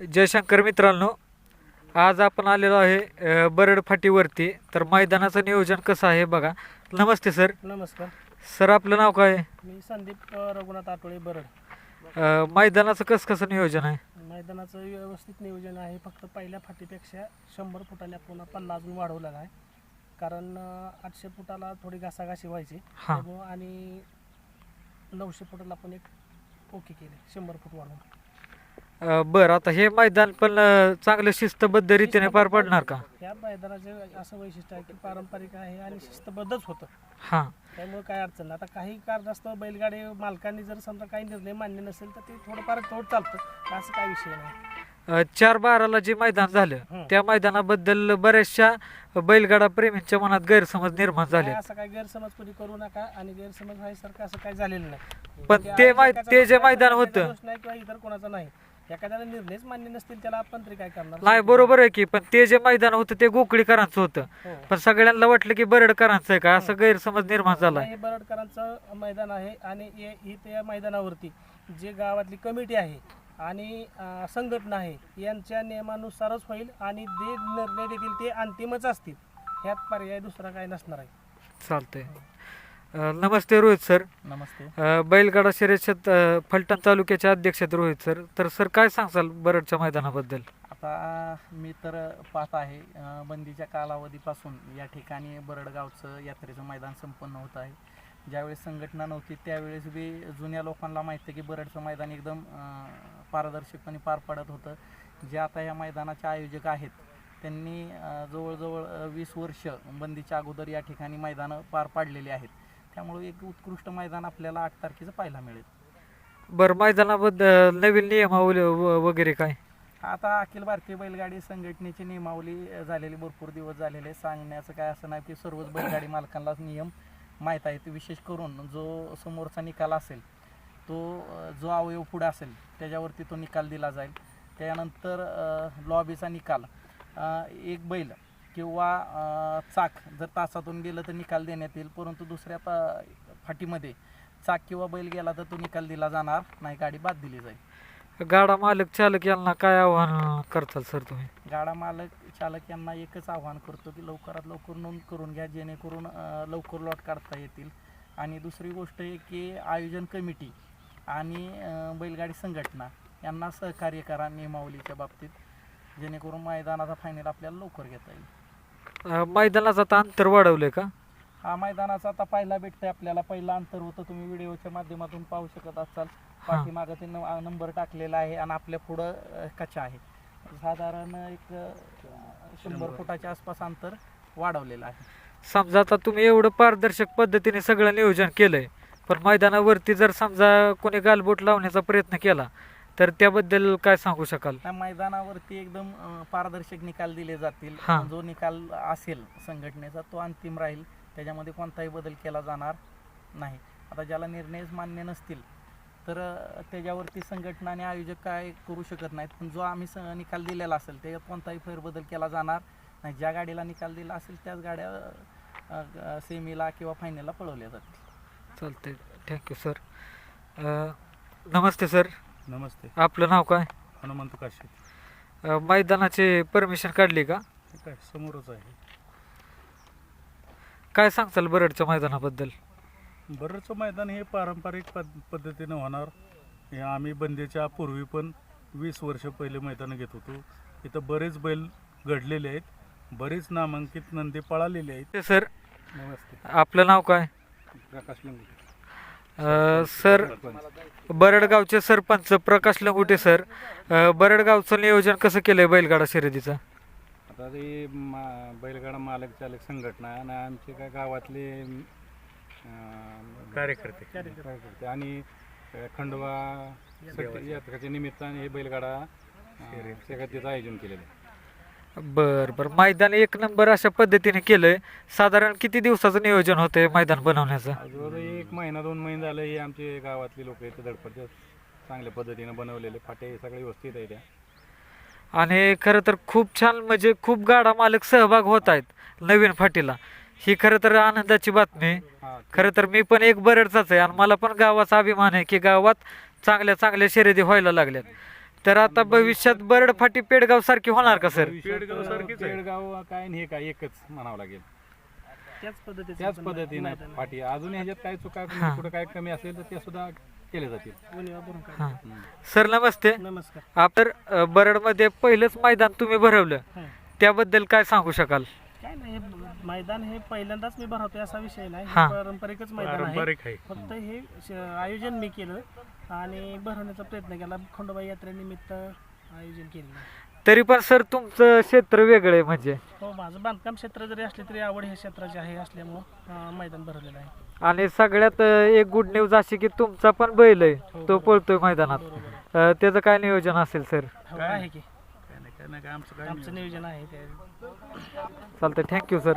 जयशंकर मित्रांनो आज आपण आलेलो आहे बरड फाटीवरती. तर मैदानाचं नियोजन कसं आहे बघा. नमस्ते सर. नमस्कार. सर आपलं नाव काय? आहे? मी संदीप रघुनाथ आठवळे बरड. मैदानाचं कसं कसं नियोजन आहे? मैदानाचं व्यवस्थित नियोजन आहे. फक्त पहिल्या फाटीपेक्षा शंभर फुटाने आपण पल्ला अजून वाढवलेला आहे. कारण आठशे फुटाला थोडी घासाघाशी व्हायची. आणि नऊशे फुटाला आपण एक ओके केले शंभर फूट वाढवून. बरं आता हे मैदान पण चांगलं शिस्तबद्ध रीतीने पार पडणार का? या मैदानाचे असं वैशिष्ट्य आहे की पारंपरिक आहे आणि शिस्तबद्धच होतं. हां. त्यामुळे काय अडचण नाही. आता काही कारणास्तव बैलगाडी मालकांनी जर समजा काही निर्णय मान्य नसेल तर ते थोडंफार थोडं चालतं. असं काय विषय नाही. अ, चार बाराला जे मैदान झालं. त्या मैदानाबद्दल बऱ्याचशा बैलगाडा प्रेमींच्या मनात गैरसमज निर्माण झाले काय असं काय गैरसमज कोणी करू नका आणि गैरसमज व्हायसारखं असं काही झालेलं नाही. पण त्या ते मै ते जे मैदान होतं दोष नाही किंवा इतर कोणाचा नाही. एखाद्याला निर्णयच मान्य नसतील त्याला आपण तरी काय करणार? नाही बरोबर आहे की पण ते जे मैदान होतं ते गोकळीकरांचं होतं. हो. पण सगळ्यांना वाटलं की बरडकरांचं आहे का? असं गैरसमज निर्माण झालाय हे बरडकरांचं मैदान आहे आणि हे ही त्या मैदानावरती जे गावातली कमिटी आहे आणि अं, संघटना आहे यांच्या नियमानुसारच होईल आणि जे निर्णय देतील ते अंतिमच असतील. ह्यात पर्याय दुसरा काय नसणार आहे. चालतंय. नमस्ते रोहित सर. नमस्ते. अं, बैलगाडा शर्यत अं, फलटण तालुक्याचे अध्यक्ष आहेत रोहित सर. तर सर काय सांगसाल बरडच्या मैदानाबद्दल? आता मी तर पाहत आहे अं, बंदीच्या कालावधीपासून या ठिकाणी बरडगावचं यात्रेचं मैदान संपन्न होत आहे. ज्यावेळेस संघटना नव्हती त्यावेळेस बी जुन्या लोकांना माहिती आहे की बरडचं मैदान एकदम अं, पारदर्शकपणे पार पडत होतं. जे आता या मैदानाचे आयोजक आहेत त्यांनी अं, जवळजवळ अं, वीस वर्ष बंदीच्या अगोदर या ठिकाणी मैदानं पार पाडलेली आहेत. त्यामुळे एक उत्कृष्ट मैदान आपल्याला आठ तारखेचं पाहायला मिळेल. बरं मैदानाबद्दल नवीन नियमावली व- वगैरे काय? आता अखिल भारतीय बैलगाडी संघटनेची नियमावली अ, झालेली भरपूर दिवस झालेले. सांगण्याचं काय असं नाही की सर्वच बैलगाडी मालकांनाच नियम माहीत आहेत. विशेष करून जो समोरचा निकाल असेल तो अ, जो अवयव पुढे असेल त्याच्यावरती तो निकाल दिला जाईल. त्यानंतर लॉबीचा निकाल. अ, एक बैल किंवा चाक जर तासातून गेलं तर निकाल देण्यात येईल परंतु दुसऱ्या पा फाटीमध्ये चाक किंवा बैल गेला तर तो निकाल दिला जाणार नाही गाडी बाद दिली जाईल. गाडा मालक चालक यांना काय आव्हान करताल सर तुम्ही? गाडा मालक चालक यांना एकच आव्हान करतो की लवकरात लवकर नोंद करून घ्या जेणेकरून लवकर लॉट काढता येतील. आणि दुसरी गोष्ट आहे की आयोजन कमिटी आणि बैलगाडी संघटना यांना सहकार्य करा नियमावलीच्या बाबतीत जेणेकरून मैदानाचा फायनल आपल्याला लवकर घेता येईल. मैदानाचं आता अंतर वाढवलंय का? हा मैदानाचा आता पहिला भेटतंय आपल्याला. पहिला अंतर होतं. तुम्ही व्हिडिओच्या माध्यमातून पाहू शकत असाल. पाठीमागं ते नंबर टाकलेला आहे आणि आपल्या पुढं अ, कच्चा आहे. साधारण एक अ, शंभर. फुटाच्या आसपास अंतर वाढवलेलं आहे. समजा आता तुम्ही एवढं पारदर्शक पद्धतीने सगळं नियोजन केलंय पण मैदानावरती जर समजा कोणी गालबोट लावण्याचा प्रयत्न केला तर त्याबद्दल काय सांगू शकाल? त्या मैदानावरती एकदम अ, पारदर्शक निकाल दिले जातील. हा. जो निकाल असेल संघटनेचा तो अंतिम राहील. त्याच्यामध्ये कोणताही बदल केला जाणार नाही. आता ज्याला निर्णयच मान्य नसतील तर अ, त्याच्यावरती संघटना आणि आयोजक काय करू शकत नाहीत. पण जो आम्ही स निकाल दिलेला असेल त्याच्यात कोणताही फेरबदल केला जाणार नाही. ज्या गाडीला निकाल दिला असेल त्याच गाड्या अ, अ, सेमीला किंवा फायनलला पळवल्या जातील. चालतंय. थँक्यू सर नमस्ते सर नमस्ते. आपलं नाव काय? हनुमंत काशी अं, मैदानाची परमिशन काढली का? हे काय समोरच आहे. काय सांगताल बरडच्या मैदानाबद्दल? बरंचसं मैदान हे पारंपरिक पद पद्धतीनं होणार. हे आम्ही बंदीच्या पूर्वी पण वीस वर्ष पहिले मैदानं घेत होतो. इथं बरेच बैल घडलेले आहेत. बरेच नामांकित नंदी पळालेले आहेत. ते सर नमस्ते. आपलं नाव काय? प्रकाश लिंगुटे. अं, सर बरडगावचे सरपंच प्रकाश लंगुटे सर. अं, बरडगावचं नियोजन कसं केलंय बैलगाडा शर्यतीचं? आता ते मा बैलगाडा मालक चालक संघटना आणि आमचे काय गावातले अं, कार्यकर्ते. कार्यकर्ते. आणि अं, खंडोबा यात्रेच्या निमित्ताने हे बैलगाडा अं, शर्यतीचं आयोजन केलेलं आहे. बर बर. मैदान एक नंबर अशा पद्धतीने केलंय. साधारण किती दिवसाचं नियोजन होतंय मैदान बनवण्याचं? एक महिना दोन महिने झालं हे आमचे गावातले लोक आहेत चांगल्या पद्धतीनं बनवलेले फाटे सगळे व्यवस्थित आहे त्या. आणि खरं तर खूप छान म्हणजे खूप गाडा मालक सहभाग होत आहेत नवीन फाटीला. ही खरं तर आनंदाची बातमी. हा खरं तर मी पण एक बरडचाच आहे आणि मला पण गावाचा अभिमान आहे की गावात चांगल्या चांगल्या शर्यती व्हायला लागल्यात. तर आता भविष्यात बरड फाटी पेडगाव सारखी होणार का सर? पेडगाव सारखीच आहे. पेडगाव काय आणि हे काय एकच म्हणावं लागेल. त्याच पद्धतीचं त्याच पद्धतीनं अजून ह्याच्यात काय चुका. कुठं काय कमी असेल तर ते सुद्धा केले जातील. हा. सर नमस्ते. नमस्कार. आपण बरडमध्ये पहिलंच मैदान तुम्ही भरवलं. हं. त्याबद्दल काय सांगू शकाल? काय नाही हे मैदान हे पहिल्यांदाच मी भरवतोय असा विषय नाही. हे हा. पारंपरिकच मैदान आहे. पारंपरिक आहे. फक्त हे श- आयोजन मी केलं. आणि भरवण्याचा प्रयत्न केला. खंडोबाई यात्रेनिमित्त आयोजन केलेलं आहे. तरी पण सर तुमचं क्षेत्र वेगळं आहे म्हणजे. हो माझं बांधकाम क्षेत्र जरी असले तरी आवड ह्या क्षेत्राची आहे असल्यामुळं अं, मैदान भरलेलं आहे. आणि सगळ्यात अं, एक गुड न्यूज अशी की तुमचा पण बैल आहे हो, तो पळतोय मैदानात. बरोबर. आहे. अं, त्याचं काय नियोजन असेल सर? हो, आहे की? काय नाही काय नाही काय आमचं काय आमचं नियोजन? आहे ते. चालतंय थँक्यू सर